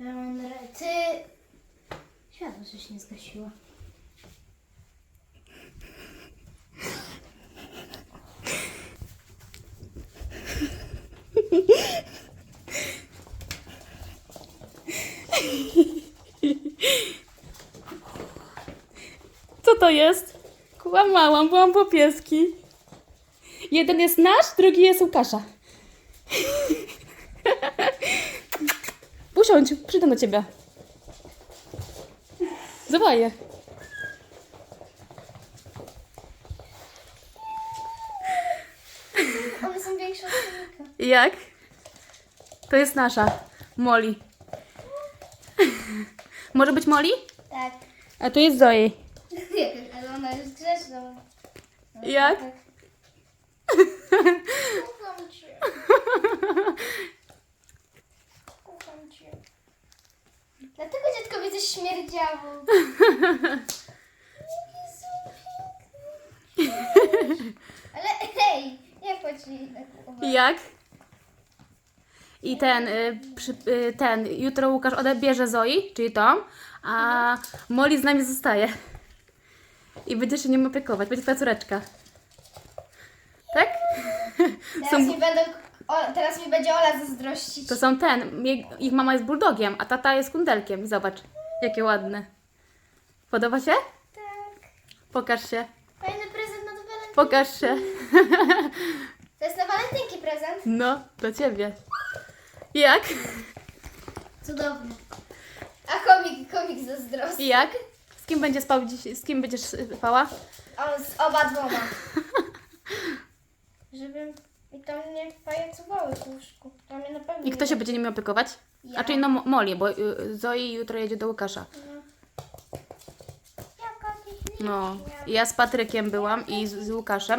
Mądre. Ty... Światło coś nie zgasiło. Co to jest? Kłamałam, byłam po pieski. Jeden jest nasz, drugi jest Łukasza. Usiądź, przyjdę do ciebie. Zawoję. One są większe od silnika. Jak? To jest nasza. Molly. Może być Molly? Tak. A to jest Zoe. Ale ona jest grzeczna. Jak? tak. Kocham Dlatego dziadkowi coś śmierdziało. Ale hej, nie chodź mi tak uwagę. Jak? I ten, y, przy, y, ten, jutro Łukasz odebierze Zoi, czyli tą, a Molly z nami zostaje. I będzie się nią opiekować, będzie twoja córeczka. Tak? Teraz, Są- mi będą, o, teraz mi będzie Ola zazdrościć. To są ten, ich mama jest bulldogiem, a tata jest kundelkiem. Zobacz, jakie ładne. Podoba się? Tak. Pokaż się, Fajny prezent na walentynki. pokaż się. To jest na walentynki prezent. No, do ciebie. Jak? Cudowny. A komik, komik zazdrosny. Jak? Z kim będzie spał dziś? Z kim będziesz spała? O, z oba dwoma. Żeby mi tam nie pajacowały w łóżku. To mnie na pewno I kto się będzie nimi opiekować? Ja. A czyli no Mo- Molly, bo y, Zoi jutro jedzie do Łukasza. Ty No, ja z Patrykiem byłam i z, z Łukaszem.